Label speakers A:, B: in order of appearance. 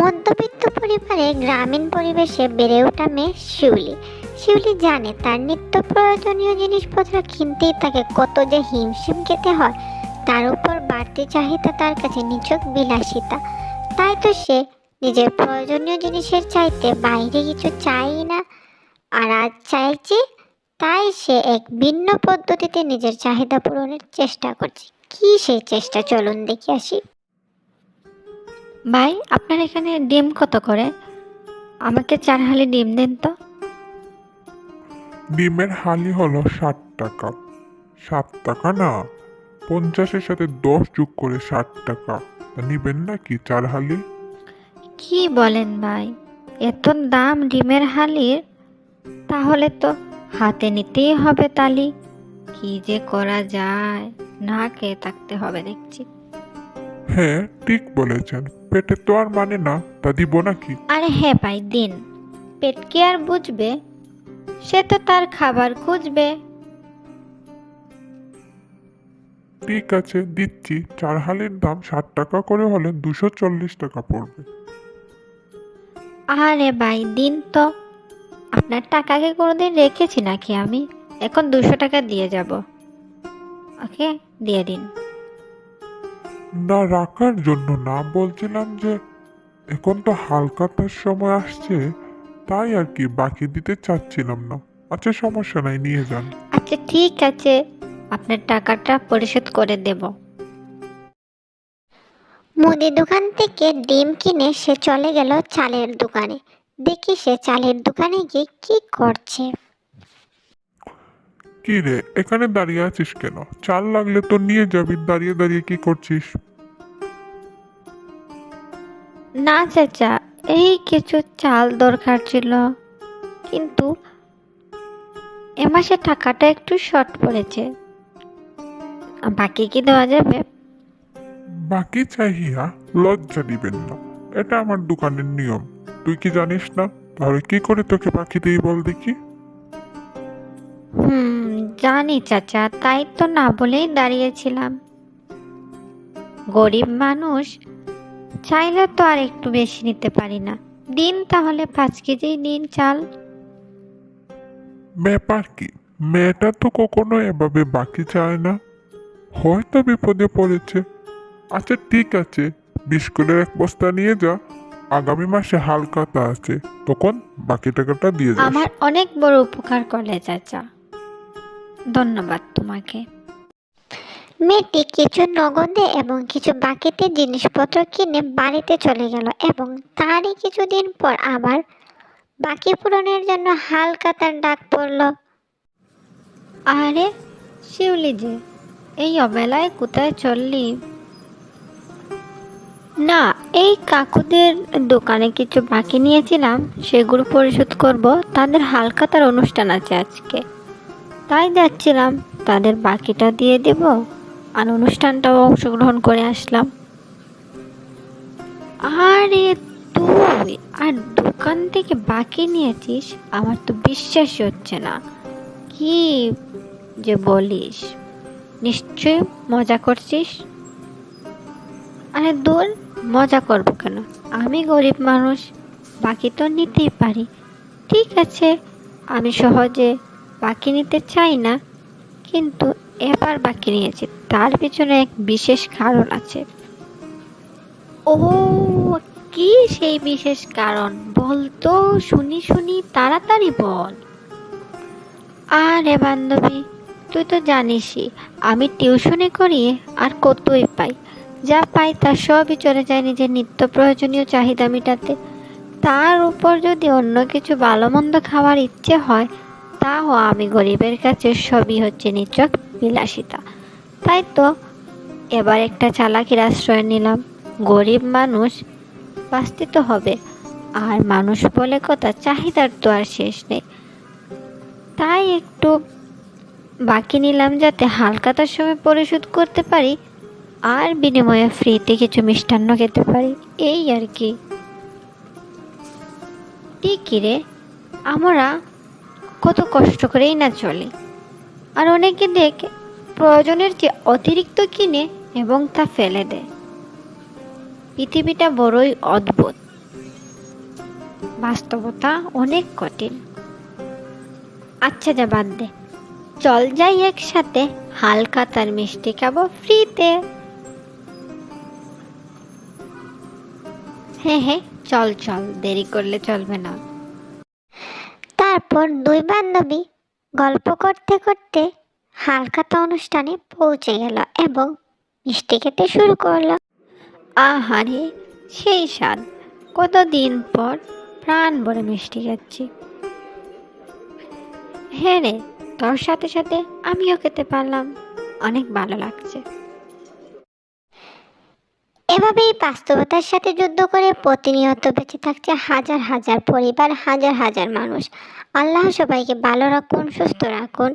A: মধ্যবিত্ত পরিবারে গ্রামীণ পরিবেশে বেড়ে ওঠা মেয়ে শিউলি। শিউলি জানে তার নিত্য প্রয়োজনীয় জিনিসপত্র কিনতেই তাকে কত যে হিমশিম খেতে হয়, তার উপর বাড়তি চাহিদা তার কাছে নিচক বিলাসিতা। তাই তো সে নিজের প্রয়োজনীয় জিনিসের চাইতে বাইরে কিছু চাই না, আর আজ চাইছে তাই সে এক ভিন্ন পদ্ধতিতে নিজের চাহিদা পূরণের চেষ্টা করছে। কি সেই চেষ্টা? চলুন দেখি আসি।
B: ভাই আপনার এখানে ডিম কত করে? আমাকে চার হালি ডিম দেন তো।
C: ডিমের হালি হলো ষাট টাকা। সাত টাকা না পঞ্চাশের সাথে দশ যোগ করে ষাট টাকা। নিবেন নাকি চার হালি?
B: কি বলেন ভাই এত দাম ডিমের হালির? তাহলে তো হাতে নিতেই হবে তালি। কি যে করা যায় না খেয়ে থাকতে হবে দেখছি।
C: হ্যাঁ ঠিক বলেছেন। পেটে তো আর মানে না তা দিব নাকি?
B: আরে হ্যাঁ ভাই দিন। পেট কি আর বুঝবে? সে তো তার খাবার খুঁজবে।
C: ঠিক আছে দিচ্ছি। চার হালির দাম ষাট টাকা করে হলে দুশো চল্লিশ টাকা পড়বে।
B: আরে ভাই দিন তো। আপনার টাকাকে কোনোদিন রেখেছি নাকি আমি? এখন দুশো টাকা দিয়ে যাব। ওকে দিয়ে দিন।
C: না রাখার জন্য না বলছিলাম যে এখন তো হালকাতার সময় আসছে, তাই আর কি বাকি দিতে চাচ্ছিলাম না। আচ্ছা সমস্যা নাই, নিয়ে যান।
B: আচ্ছা ঠিক আছে। আপনার টাকাটা পরিশোধ করে দেব।
A: মুদি দোকান থেকে ডিম কিনে সে চলে গেল চালের দোকানে। দেখি সে চালের দোকানে গিয়ে কি করছে।
C: কি রে এখানে দাঁড়িয়ে আছিস কেন? চাল লাগলে তো নিয়ে যাবি দাঁড়িয়ে দাঁড়িয়ে কি করছিস?
B: না চাচা এই কিছু চাল দরকার ছিল। কিন্তু এ মাসে টাকাটা একটু শর্ট পড়েছে। বাকি কি দেওয়া যাবে?
C: বাকি চাহিয়া লজ্জা দিবেন না। এটা আমার দোকানের নিয়ম। তুই কি জানিস না? তাহলে কি করে তোকে বাকি দিই বল দেখি।
B: হুম জানি চাচা তাই তো না বলেই দাঁড়িয়েছিলাম। গরিব মানুষ চাইলে তো আর একটু বেশি নিতে পারি না। দিন তাহলে পাঁচ কেজি দিন চাল।
C: ব্যাপার কি? মেয়েটা তো কখনো এভাবে বাকি চায় না। হয়তো বিপদে পড়েছে। আচ্ছা ঠিক আছে। বিস্কুটের এক বস্তা নিয়ে যা। আগামী মাসে হালকাতা আছে। তখন বাকি টাকাটা দিয়ে
B: আমার অনেক বড় উপকার করলে চাচা। ধন্যবাদ তোমাকে।
A: মেয়েটি কিছু নগদে এবং কিছু বাকিতে জিনিসপত্র কিনে বাড়িতে চলে গেল এবং তারই কিছুদিন পর আবার বাকি পূরণের জন্য হালকা তার ডাক পড়ল।
B: আরে শিউলি যে এই অবেলায় কোথায় চললি? না এই কাকুদের দোকানে কিছু বাকি নিয়েছিলাম সেগুলো পরিশোধ করব তাদের হালকা তার অনুষ্ঠান আছে আজকে। তাই যাচ্ছিলাম। তাদের বাকিটা দিয়ে দেব আর অনুষ্ঠানটাও অংশগ্রহণ করে আসলাম। আরে তুই, আর দোকান থেকে বাকি নিয়েছিস? আমার তো বিশ্বাসই হচ্ছে না। কি যে বলিস? নিশ্চয় মজা করছিস? আরে দূর, মজা করব কেন? আমি গরিব মানুষ, বাকি তো নিতেই পারি। ঠিক আছে, আমি সহজে বাকি নিতে চাই না, কিন্তু এবার বাকি নিয়েছি। তার পিছনে এক বিশেষ কারণ আছে। ও কি সেই বিশেষ কারণ? বলতো শুনি শুনি, তাড়াতাড়ি বল। আরে বান্ধবী, তুই তো জানিসই, আমি টিউশনে করি আর কতই পাই। যা পাই তা সবই চলে যায় নিজের নিত্য প্রয়োজনীয় চাহিদা মেটাতে। তার উপর যদি অন্য কিছু ভালো মন্দ খাওয়ার ইচ্ছে হয় তাও আমি গরিবের কাছে সবই হচ্ছে নিচক বিলাসিতা। তাই তো এবার একটা চালাকির আশ্রয় নিলাম। গরিব মানুষ বাঁচতে তো হবে, আর মানুষ বলে কথা, চাহিদার তো আর শেষ নেই। তাই একটু বাকি নিলাম যাতে হালকাতার সময় পরিশোধ করতে পারি, আর বিনিময়ে ফ্রিতে কিছু মিষ্টান্ন খেতে পারি, এই আর কি। ঠিকই রে, আমরা কত কষ্ট করেই না চলে। আর অনেকে দেখে প্রয়োজনের চেয়ে অতিরিক্ত কিনে এবং তা ফেলে দেয়। পৃথিবীটা বড়ই অদ্ভুত। বাস্তবতা অনেক কঠিন। আচ্ছা যা বাদ দে। চল যাই একসাথে হালকা তার মিষ্টি খাব ফ্রিতে। হ্যাঁ হ্যাঁ চল চল, দেরি করলে চলবে না।
A: তারপর দুই বান্ধবী গল্প করতে করতে হালখাতা অনুষ্ঠানে পৌঁছে গেল এবং মিষ্টি খেতে শুরু করল।
B: আহারে, সেই স্বাদ। কতদিন পর প্রাণ ভরে মিষ্টি খাচ্ছি। হ্যাঁ রে, তোর সাথে সাথে আমিও খেতে পারলাম। অনেক ভালো লাগছে।
A: এভাবেই বাস্তবতার সাথে যুদ্ধ করে প্রতিনিয়ত বেঁচে থাকছে হাজার হাজার পরিবার, হাজার হাজার মানুষ। আল্লাহ সবাইকে ভালো রাখুন, সুস্থ রাখুন।